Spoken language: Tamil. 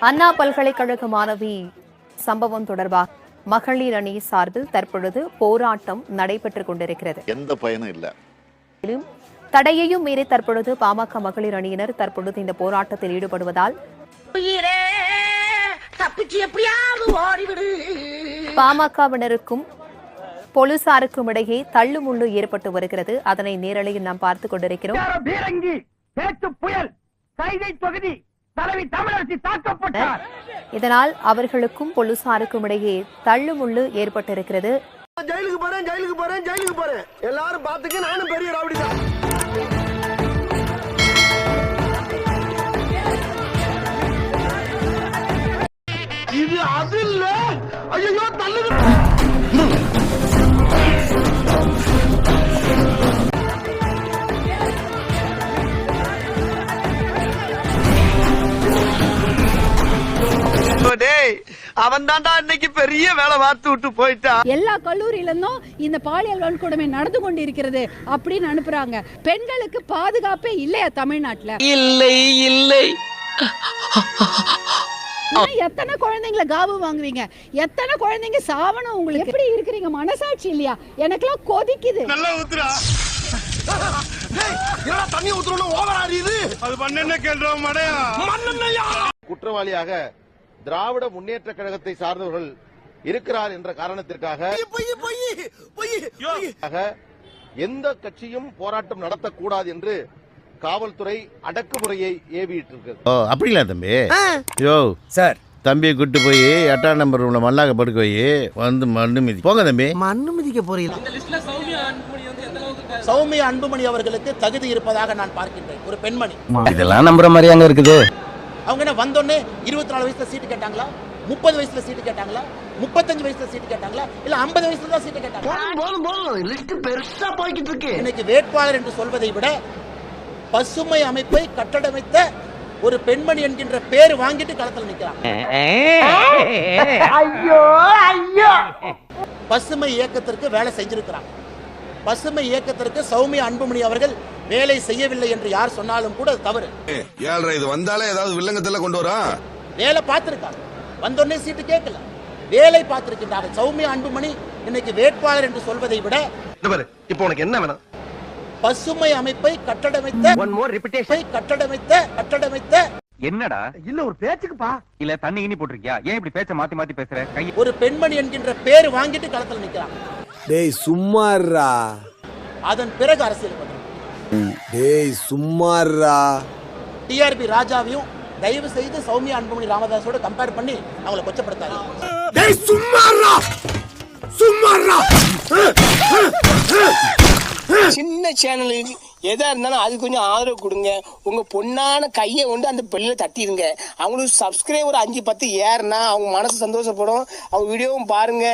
அண்ணா பல்கலைக்கழக மாணவி சம்பவம் தொடர்பாக மகளிர் அணி சார்பில் தற்பொழுது போராட்டம் நடைபெற்றுக் கொண்டிருக்கிறது. எந்த பயனும் இல்லை. தடையையும் மீறி தற்பொழுது பாமக மகளிர் அணியினர் தற்பொழுது இந்த போராட்டத்தில் ஈடுபடுவதால் பாமகவினருக்கும் போலீசாருக்கும் இடையே தள்ளுமுள்ளு ஏற்பட்டு வருகிறது. அதனை நேரலையில் நாம் பார்த்துக் கொண்டிருக்கிறோம். இதனால் அவர்களுக்கும் போலீசாருக்கும் இடையே தள்ளுமுள்ளு ஏற்பட்டிருக்கிறது. ஜெயிலுக்கு போறேன் ஜெயிலுக்கு போறேன் ஜெயிலுக்கு போறேன். எல்லாரும் பாத்துக்க நானும் பெரிய ரவுடி தான். இது அது இல்ல. ஐயோ தள்ளுது அவன் தான்டா இன்னைக்கு பெரிய வேலை பார்த்து விட்டு போயிட்டான் எல்லா கல்லூரியில இருந்தும் இந்த பாலியல் வன்கொடுமை நடந்து கொண்டிருக்கிறது அப்படின்னு அனுப்புறாங்க. பெண்களுக்கு பாதுகாப்பே இல்லையா தமிழ்நாட்டுல? இல்லை இல்லை. எத்தனை குழந்தைங்கள காவு வாங்குவீங்க? எத்தனை குழந்தைங்க சாவணும் உங்களுக்கு? எப்படி இருக்கிறீங்க? மனசாட்சி இல்லையா? எனக்கெல்லாம் கொதிக்குது. நல்லா ஊத்துறா தண்ணி ஊத்துறோம் ஓவர் ஆடியுது அது மண்ணெண்ண கேள்றோம் மடையா. குற்றவாளியாக திராவிட முன்னேற்ற கழகத்தை சார்ந்தவர்கள் இருக்கிறார் என்ற காரணத்திற்காக பொய் பொய் பொய் பொய் ஆக எந்த கட்சியும் போராட்டம் நடத்தக்கூடாது என்று காவல்துறை அடக்குமுறையை ஏவியிட்டிருக்கிறது. ஓ அப்படிங்களா தம்பி? யோ. சார். தம்பியை கூட்டு போய் எட்டாம் நம்பர் ரூம்ல மல்லாக்க படுக்க போய் வந்து மண்ணு மிதி. போங்க தம்பி. மண்ணு மிதிக்க போறீங்க சௌமியா அன்புமணி அவர்களுக்கு தகுதி இருப்பதாக நான் பார்க்கின்றேன். ஒரு பெண்மணி. இதெல்லாம் நம்புற மாதிரி அங்க இருக்குது. அவங்க என்ன வந்தோடனே இருபத்தி நாலு வயசுல சீட்டு கேட்டாங்களா? முப்பது வயசுல சீட்டு கேட்டாங்களா? முப்பத்தஞ்சு வயசுல சீட்டு கேட்டாங்களா? இல்ல ஐம்பது வயசுல தான் சீட்டு கேட்டாங்க இன்னைக்கு வேட்பாளர் என்று சொல்வதை விட பசுமை அமைப்பை கட்டடமைத்த ஒரு பெண்மணி என்கின்ற பேர் வாங்கிட்டு களத்தில் நிற்கிறாங்க. ஐயோ ஐயோ. பசுமை இயக்கத்திற்கு வேலை செஞ்சிருக்கிறாங்க. பசுமை இயக்கத்திற்கு சௌமியா அன்புமணி அவர்கள் வேலை செய்யவில்லை என்று யார் சொன்னாலும் கூட தவறு. ஏழ்ரை இது வந்தாலே ஏதாவது வில்லங்கத்துல கொண்டு வரா? வேலை பார்த்திருக்காங்க. வந்தோடனே சீட்டு கேட்கல. வேலை பார்த்திருக்கின்றார்கள். சௌமியா அன்புமணி இன்னைக்கு வேட்பாளர் என்று சொல்வதை விட இப்போ உனக்கு என்ன வேணும்? பசுமை அமைப்பை கட்டடமைத்த ஒன் மோர் ரிப்பிட்டேஷன் அமைப்பை கட்டடமைத்த கட்டடமைத்த. என்னடா? இல்ல ஒரு பேச்சுக்குப்பா. இல்ல தண்ணி கிண்ணி போட்டிருக்கியா? ஏன் இப்படி பேச்ச மாத்தி மாத்தி பேசுற? கை ஒரு பெண்மணி என்கின்ற பேர் வாங்கிட்டு களத்தில் நிற்கிறாங்க டேய் சும்மாறா அதன் பிறகு அரசியல் டேய் சும்மாறா டிஆர்பி ராஜாவையும் தயவு செய்து சௌமியா அன்புமணி ராமதாஸோட கம்பேர் பண்ணி அவங்கள கொச்சப்படுத்தாரு டேய் சும்மாறா சும்மாறா சின்ன சேனலுக்கு எதா இருந்தாலும் அது கொஞ்சம் ஆதரவு கொடுங்க. உங்க பொண்ணான கையை கொண்டு அந்த பெல்லில தட்டிடுங்க. அவங்களுக்கு சப்ஸ்கிரைபர் அஞ்சு பத்து ஏறுனா அவங்க மனசு சந்தோஷப்படும். அவங்க வீடியோவும் பாருங்க.